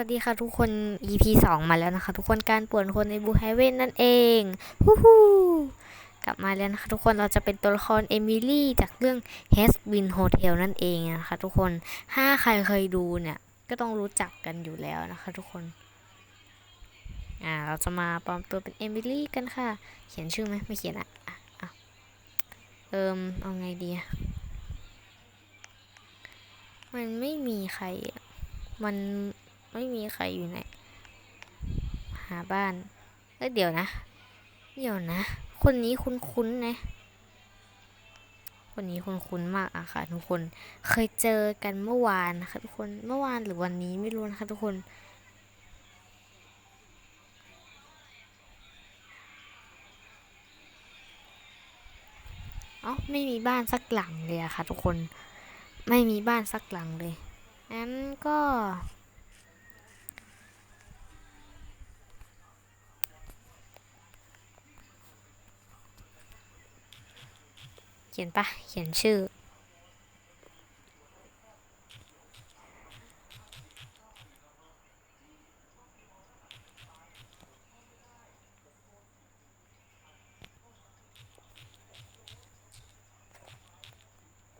วัสดีค่ะทุกคน EP 2 มาแล้วนะคะ ทุกคนการป่วนคนในบูไฮเว่นนั่นเองฮู้ฮู้กลับมาแล้วนะคะทุกคนเราจะเป็นตัวละครเอมิลี่จากเรื่อง h e s w i n Hotel นั่นเองนะคะทุกคนถ้าใครเคยดูเนี่ย ก็ต้องรู้จักกันอยู่แล้วนะคะทุกคนอ่าเราจะมาปลอมตัวเป็นเอมิลี่กันค่ะ เขียนชื่อไหมไม่เขียนอะ่ะอะเอิมเอาไงดีมันไม่มีใครมัน ไม่มีใครอยู่ไหน หาบ้านเอ้ยเดี๋ยวนะ เดี๋ยวนะ คนนี้คุ้นๆนะ คนนี้คุ้นๆมากอะค่ะ ทุกคน เคยเจอกันเมื่อวานนะคะทุกคน เมื่อวานหรือวันนี้ไม่รู้นะคะทุกคนเอ้าไม่มีบ้านสักหลังเลยอะค่ะ ทุกคนไม่มีบ้านสักหลังเลยงั้นก็ ขียนปะเขียนชื่อ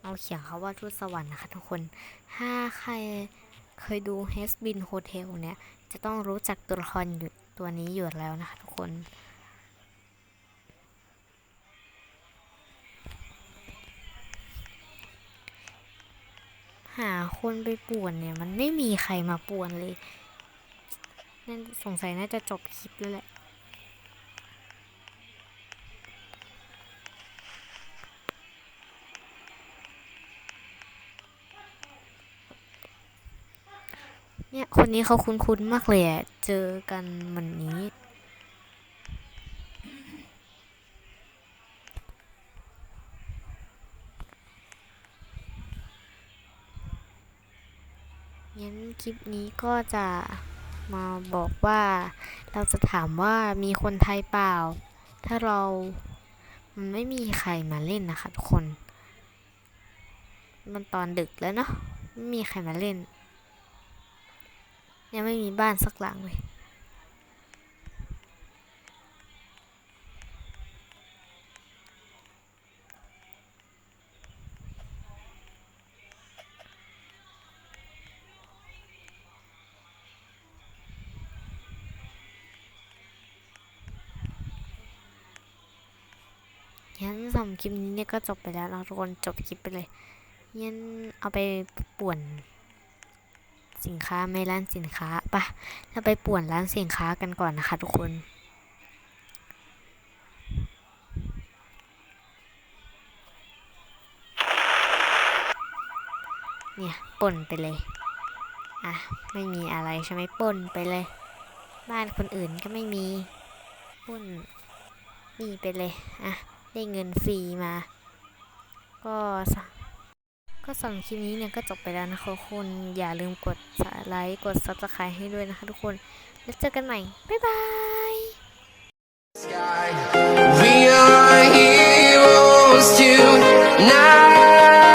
เอาเขียนเขาว่าทูตสวรรค์นะคะทุกคน ถ้าใครเคยดู h e s b i n Hotel เนี่ย จะต้องรู้จักตัวละครอยู่ตัวนี้อยู่แล้วนะคะทุกคน หาคนไปป่วนเนี่ย มันไม่มีใครมาป่วนเลยนั่นสงสัยน่าจะจบคลิปแล้วแหละเนี่ย คนนี้เขาคุ้นๆมากเลยอะเจอกันวันนี้ งั้นคลิปนี้ก็จะมาบอกว่าเราจะถามว่ามีคนไทยเปล่า ถ้าเรามันไม่มีใครมาเล่นนะคะทุกคน มันตอนดึกแล้วเนาะไม่มีใครมาเล่น ยังไม่มีบ้านสักหลังเลย งั้นสำหรับคลิปนี้เนี่ยก็จบไปแล้วเราทุกคนจบคลิปไปเลยงั้นเอาไปป่วน สินค้าไม่ร้านสินค้าปะเราไปป่วนร้านสินค้ากันก่อนนะคะ ทุกคนเนี่ยป่นไปเลย อะ ไม่มีอะไรใช่ไหมป่นไปเลย บ้านคนอื่นก็ไม่มีป่นนี่ไปเลย อะ ได้เงินฟรีมา ก็สะก็สำหรับคลิปนี้เนี่ยก็จบไปแล้วนะคะทุกคนอย่าลืมกดไลค์กด subscribe ให้ด้วยนะคะทุกคน แล้วเจอกันใหม่ บ๊ายบาย We are heroes tonight.